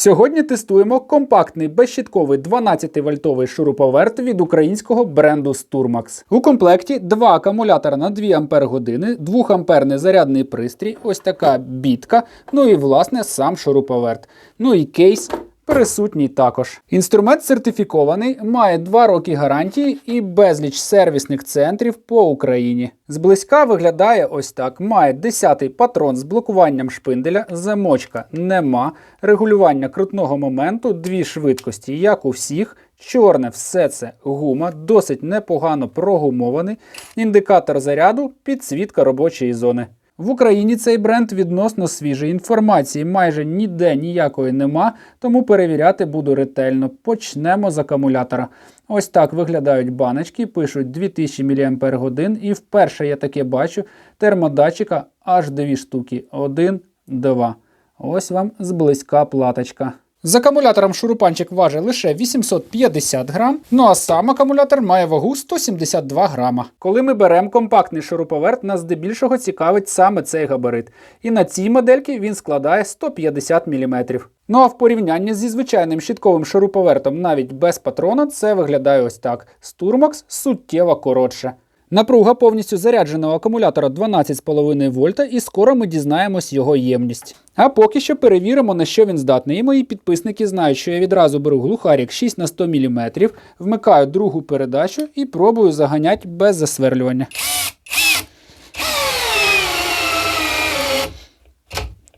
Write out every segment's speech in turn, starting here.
Сьогодні тестуємо компактний безщітковий 12-вольтовий шуруповерт від українського бренду Sturmax. У комплекті два акумулятора на 2 Ампер години, 2 амперний зарядний пристрій, ось така бітка, ну і власне сам шуруповерт. Ну і кейс присутній також. Інструмент сертифікований, має 2 роки гарантії і безліч сервісних центрів по Україні. Зблизька виглядає ось так: має 10-й патрон з блокуванням шпинделя, замочка нема, регулювання крутного моменту, дві швидкості, як у всіх. Чорне все це гума, досить непогано прогумований, індикатор заряду, підсвітка робочої зони. В Україні цей бренд відносно свіжий. Інформації майже ніде ніякої нема, тому перевіряти буду ретельно. Почнемо з акумулятора. Ось так виглядають баночки, пишуть 2000 мАч, і вперше я таке бачу термодатчика аж дві штуки. Один, два. Ось вам зблизька платочка. З акумулятором шурупанчик важить лише 850 грам, ну а сам акумулятор має вагу 172 грама. Коли ми беремо компактний шуруповерт, нас здебільшого цікавить саме цей габарит. І на цій модельці він складає 150 мм. Ну а в порівнянні зі звичайним щітковим шуруповертом навіть без патрона, це виглядає ось так. Sturmax суттєво коротше. Напруга повністю зарядженого акумулятора 12,5 вольта, і скоро ми дізнаємось його ємність. А поки що перевіримо, на що він здатний. І мої підписники знають, що я відразу беру глухарік 6 на 100 мм, вмикаю другу передачу і пробую заганяти без засверлювання.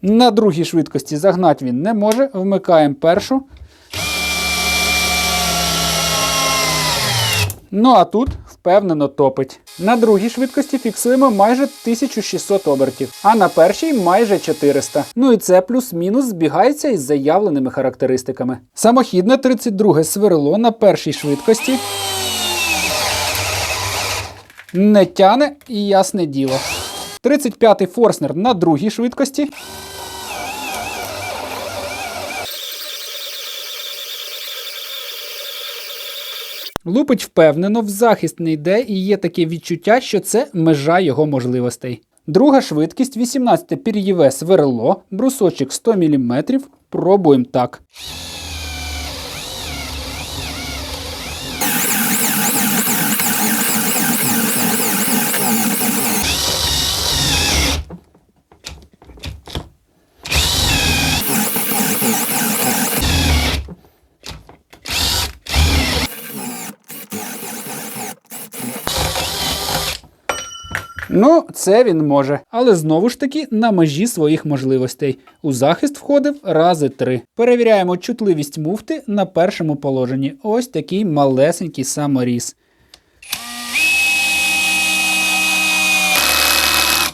На другій швидкості загнати він не може. Вмикаємо першу. Ну а тут впевнено топить. На другій швидкості фіксуємо майже 1600 обертів, а на першій майже 400. Ну і це плюс-мінус збігається із заявленими характеристиками. Самохідне 32 сверло на першій швидкості. Не тяне і ясне діло. 35-й форснер на другій швидкості. Лупить впевнено, в захист не йде і є таке відчуття, що це межа його можливостей. Друга швидкість 18 пір'єве сверло, брусочок 100 мм. Пробуємо так. Ну, це він може, але знову ж таки на межі своїх можливостей. У захист входив рази три. Перевіряємо чутливість муфти на першому положенні. Ось такий малесенький саморіз.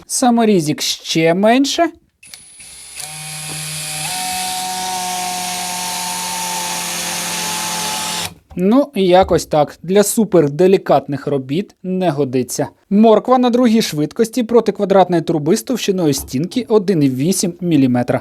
Саморізик ще менше. Ну, якось так. Для суперделікатних робіт не годиться. Морква на другій швидкості проти квадратної труби з товщиною стінки 1,8 мм.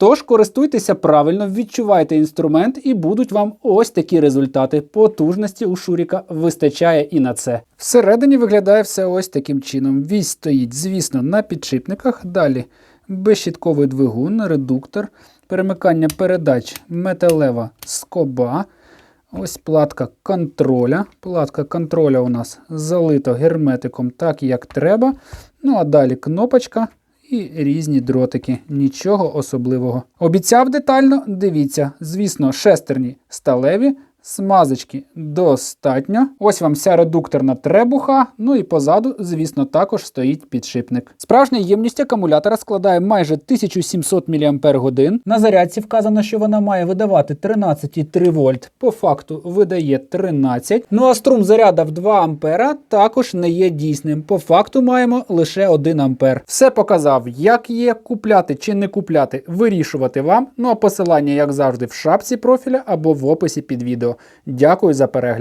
Тож користуйтеся правильно, відчувайте інструмент і будуть вам ось такі результати. Потужності у Шуріка вистачає і на це. Всередині виглядає все ось таким чином. Вісь стоїть, звісно, на підшипниках. Далі безщітковий двигун, редуктор, перемикання передач, металева скоба. Ось платка контроля. Платка контроля у нас залита герметиком так, як треба. Ну а далі кнопочка і різні дротики. Нічого особливого. Обіцяв детально, дивіться, звісно, шестерні сталеві. Смазочки достатньо. Ось вам вся редукторна требуха. Ну і позаду, звісно, також стоїть підшипник. Справжня ємність акумулятора складає майже 1700 мАч. На зарядці вказано, що вона має видавати 13,3 вольт. По факту видає 13. Ну а струм заряда в 2 ампера також не є дійсним. По факту маємо лише 1 ампер. Все показав, як є, купляти чи не купляти, вирішувати вам. Ну а посилання, як завжди, в шапці профіля або в описі під відео. Дякую за перегляд.